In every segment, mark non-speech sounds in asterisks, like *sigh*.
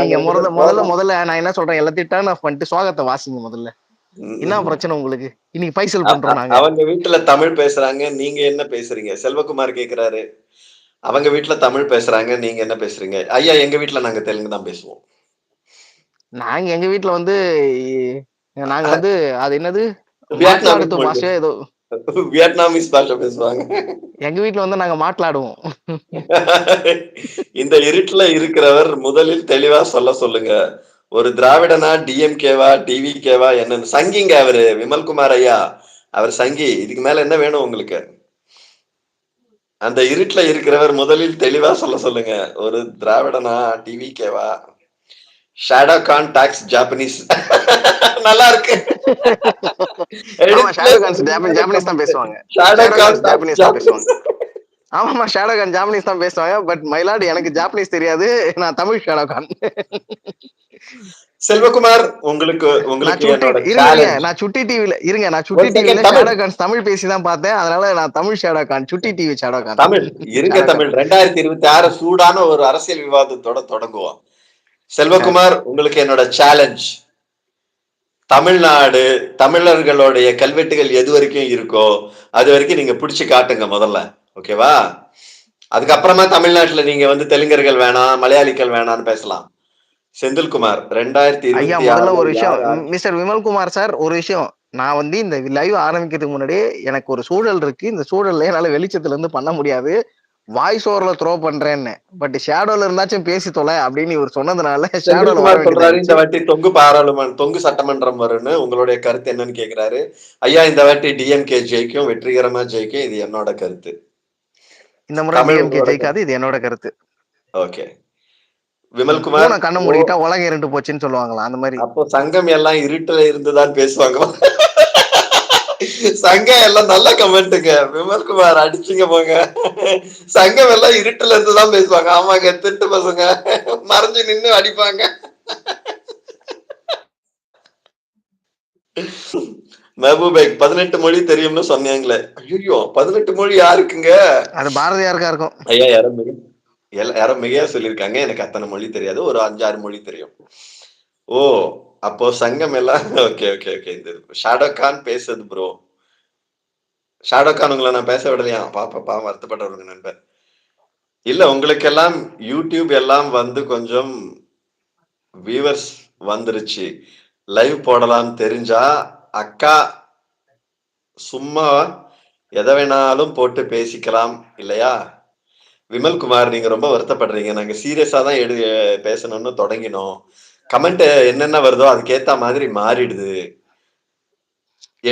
நீங்க. முதல்ல முதல்ல நான் என்ன சொல்றேன்? எல்லாத்தையும் டர்ன் ஆஃப் பண்ணிட்டு சோகத்தை வாசிங்க முதல்ல. என்ன. பிரச்சனை உங்களுக்கு? இன்னைக்கு பைசல் பண்றோம் நாங்க. அவங்க வீட்டுல தமிழ் பேசுறாங்க. நீங்க என்ன பேசுறீங்க? செல்வகுமார் கேக்குறாரு. அவங்க வீட்டுல தமிழ் பேசுறாங்க. நீங்க என்ன பேசுறீங்க? ஐயா எங்க வீட்டுல நாங்க தெலுங்கு தான் பேசுவோம். நாங்க எங்க வீட்ல வந்து நாங்க வந்து அது என்னது? மொழி பாஷையோ ஏதோ வியட்நாமிஸ் பாஷை பேசுவாங்க. எங்க வீட்ல வந்து நாங்க மாట్లాடுவோம் இந்த இருட்டுல இருக்கிறவர் முதலில் தெளிவா சொல்ல சொல்லுங்க. ஒரு திராவிடனா டிஎம்கேவா டிவிகேவா என்ன சங்கிங்க அவரு விமல்குமார் ஐயா. அவர் சங்கி இதுக்கு மேல என்ன வேணும் உங்களுக்கு? அந்த இருட்டுல இருக்கிறவர் முதலில் தெளிவா சொல்ல சொல்லுங்க. ஒரு திராவிடனா டிவிகேவா ஷேடோ கான் டாக்ஸ் ஜாப்பனீஸ் நல்லா இருக்கு ஜாப்பனீஸ் தான் பேசுவாங்க. ஷேடோ கான் ஜாப்பனீஸ் தான் பேசுவாங்க. ஆமாமா ஷாடோ கான் ஜாப்பனீஸ் தான் பேசுவாங்க. பட் மயிலாடு எனக்கு ஜாப்பனீஸ் தெரியாது. நான் தமிழ் ஷாடோ கான் செல்வகுமார் உங்களுக்கு உங்களுக்கு இருங்க நான் சுட்டி டிவில இருங்க நான் சுட்டி டிவில ஷாடோ கான் தமிழ். பேசி தான் பார்த்தேன். அதனால நான் தமிழ் ஷாடோ கான் சுட்டி டிவி ஷாடோ கான் தமிழ். இருங்க தமிழ். ரெண்டாயிரத்தி இருபத்தி ஆறு சூடான ஒரு அரசியல் விவாதத்தோட தொடங்குவோம். செல்வகுமார் உங்களுக்கு என்னோட சேலஞ்ச் தமிழ்நாடு தமிழர்களுடைய கல்வெட்டுகள் எது வரைக்கும் இருக்கோ அது வரைக்கும் நீங்க பிடிச்சு காட்டுங்க முதல்ல. ஓகேவா அதுக்கப்புறமா தமிழ்நாட்டுல நீங்க வந்து தெலுங்கர்கள் வேணாம் மலையாளிகள் வேணாம்னு பேசலாம். செந்தில்குமார் ரெண்டாயிரத்தி ஐயா முதல்ல ஒரு விஷயம். மிஸ்டர் விமல்குமார் சார் ஒரு விஷயம். நான் வந்து இந்த லைவ் ஆரம்பிக்கிறதுக்கு முன்னாடியே எனக்கு ஒரு சூழல் இருக்கு. இந்த சூழல்ல என்னால வெளிச்சத்துல இருந்து பண்ண முடியாது. வாய்ஸ் ஓவர்ல த்ரோ பண்றேன்னு. பட் ஷேடோல இருந்தாச்சும் பேசி தொலை அப்படின்னு இவர் சொன்னதுனால ஷேடோல சொல்றாரு இந்த வாட்டி தொங்கு பாராளுமன்ற தொங்கு சட்டமன்றம் வரும்னு உங்களுடைய கருத்து என்னன்னு கேக்குறாரு. ஐயா இந்த வாட்டி டிஎம்கே ஜெயிக்கும் வெற்றிகரமா ஜெயிக்கும் இது என்னோட கருத்து. இந்த முறை டிஎம்கே ஜெயிக்காது இது என்னோட கருத்து. ஓகே விமல்குமார் கண்ணை மூடிக்கிட்டா உலகம் இருண்டு போச்சுன்னு சொல்லுவாங்களா அந்த மாதிரி. அப்போ சங்கம் எல்லாம் இருட்டுல இருந்துதான் பேசுவாங்க சங்கம் எல்லாம் நல்ல கமெண்ட்டுங்க. விமல்குமார் அடிச்சுங்க போங்க. சங்கம் எல்லாம் இருட்டுல இருந்துதான் பேசுவாங்க. ஆமாங்க திட்டு பசங்க. மறைஞ்சு நின்னு அடிப்பாங்க. மெஹபூபேக் பதினெட்டு மொழி தெரியும்னு சொன்னீங்களே. ஐயோ பதினெட்டு மொழி யாருக்குங்க? அது பாரதியாருக்கா இருக்கும். ஐயா யாரோ மிக யாரோ மிகையா சொல்லியிருக்காங்க. எனக்கு அத்தனை மொழி தெரியாது. ஒரு அஞ்சாறு மொழி தெரியும். ஓ அப்போ சங்கம் எல்லாம் ஓகே ஓகே ஓகே. இந்த ஷாடோ கான் பேசுது ப்ரோ ஷாடோ நான் பேச விடலையா? பாப்பா பாவம் வருத்தப்பட்டவருங்க நண்பர் இல்ல உங்களுக்கெல்லாம் யூடியூப் எல்லாம் வந்து கொஞ்சம் வியூவர்ஸ் வந்துருச்சு. லைவ் போடலாம் தெரிஞ்சா அக்கா சும்மா எதை வேணாலும் போட்டு பேசிக்கலாம் இல்லையா? விமல்குமார் நீங்க ரொம்ப வருத்தப்படுறீங்க. நாங்க சீரியஸா தான் எடு பேசணும்னு தொடங்கினோம். கமெண்ட் என்னென்ன வருதோ அதுக்கேத்த மாதிரி மாறிடுது.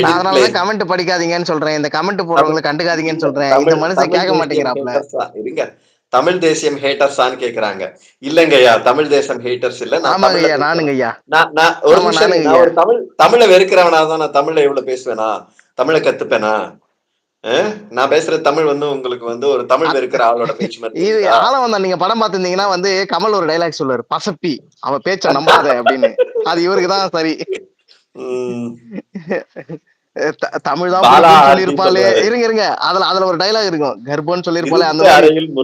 அதனாலதான் கமெண்ட் படிக்காதீங்கன்னு சொல்றேன். இந்த கமெண்ட் போடுறவங்களை கண்டுக்காதீங்கன்னு சொல்றேன். இந்த மனுஷன் கேட்க மாட்டேங்கிறாப்ல. இருங்க. தமிழ் தேசியம் ஹேட்டர்ஸான்னு கேக்குறாங்க. இல்லைங்கய்யா தமிழ் தேசம் ஹேட்டர்ஸ் இல்ல. நான் ஆமாங்க தமிழ்ல ஐயா பேசுறேன். நானுங்க ஐயா. நான் நான் ஒரு தமிழ் தமிழை வெறுக்கிறவனா தான் நான் தமிழ்ல எவ்வளவு பேசுவேனா? தமிழை கத்துப்பேனா? நான் பேசுற தமிழ் வந்து உங்களுக்கு வந்து ஒரு தமிழ் வெறுக்கிற ஆளோட பேச்சு இது ஆளவன் தான் நீங்க படம் பார்த்திருந்தீங்கன்னா வந்து கமல் ஒரு டைலாக் சொல்லுவாரு பசப்பி. அவ பேச்ச நம்பாத அப்படின்னு. அது இவருக்கு தான் சரி. உம் தமிழ் தான் சொல்லுவாரு. இருங்க இருங்க. அதுல அதுல ஒரு டைலாக் இருக்கும். கர்ப்பம்னு சொல்லியிருப்பாளே அந்த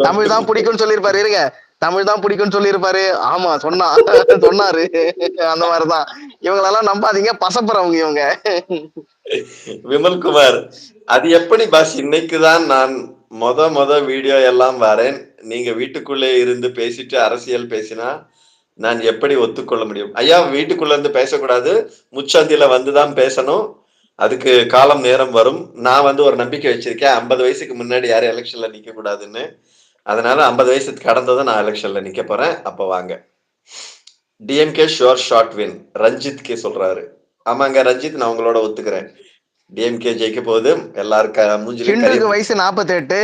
தமிழ் தான் பிடிக்கும்னு சொல்லியிருப்பாரு இருங்க. தமிழ் தான் பிடிக்கும்னு சொல்லியிருப்பாரு. ஆமா சொன்னா *laughs* சொன்னாரு. அந்த மாதிரிதான். இவங்களெல்லாம் நம்பாதீங்க. பசப்புறவங்க இவங்க. விமல்குமார் அது எப்படி பாஸ்? இன்னைக்குதான் நான் மொத மொத வீடியோ எல்லாம் வரேன். நீங்க வீட்டுக்குள்ளே இருந்து பேசிட்டு அரசியல் பேசினா நான் எப்படி ஒத்துக்கொள்ள முடியும்? ஐயா வீட்டுக்குள்ள இருந்து பேசக்கூடாது. முச்சந்தியில வந்துதான் பேசணும். அதுக்கு காலம் நேரம் வரும். நான் வந்து ஒரு நம்பிக்கை வச்சிருக்கேன். ஐம்பது வயசுக்கு முன்னாடி யாரும் எலெக்ஷன்ல நிக்க கூடாதுன்னு அதனால ஐம்பது வயசு கடந்ததும் நான் எலெக்ஷன்ல நிக்க போறேன். அப்போ வாங்க. DMK sure shot win. Ranjith K சொல்றாரு. ஆமாங்க ரஞ்சித் நான் உங்களோட ஒத்துக்கிறேன். டிஎம்கே ஜெயிக்க போகுது. எல்லாருக்கும் கிண்டுக்கு வயசு நாற்பத்தெட்டு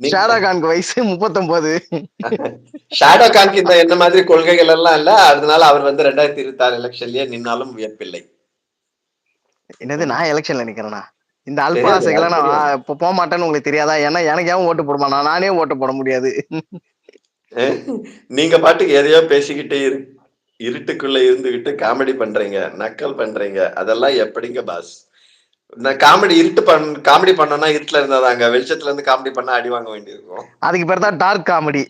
நீ- ஷாடா கானுக்கு வயசு முப்பத்தொன்பது ஷாடோ கான்க்கு இந்த என்ன மாதிரி கொள்கைகள் எல்லாம் இல்ல. அதனால அவர் வந்து ரெண்டாயிரத்தி இருபத்தி ஆறு எலெக்ஷன்லயே நின்னாலும் வியப்பில்லை. என்னது நான் எலெக்ஷன்ல நிக்கிறேனா? இந்த அல்ப தெரியாது, ஆசைகளை நான் இப்ப போக மாட்டேன்னு உங்களுக்கு தெரியாதா? ஏன்னா எனக்கு ஏன் ஓட்டு போடுமா நான் நானே ஓட்டு போட முடியாது. நீங்க பாட்டுக்கு எதையோ பேசிக்கிட்டு இரு. இருட்டுக்குள்ள இருந்துகிட்டு காமெடி பண்றீங்க நக்கல் பண்றீங்க அதெல்லாம் எப்படிங்க பாஸ் நான் காமெடி இருட்டு பண் காமெடி பண்ணோம்னா இருட்டுல இருந்தாதாங்க வெளிச்சத்துல இருந்து காமெடி பண்ணா அடி வாங்க வேண்டியிருக்கும். அதுக்கு பேர் தான் டார்க் காமெடி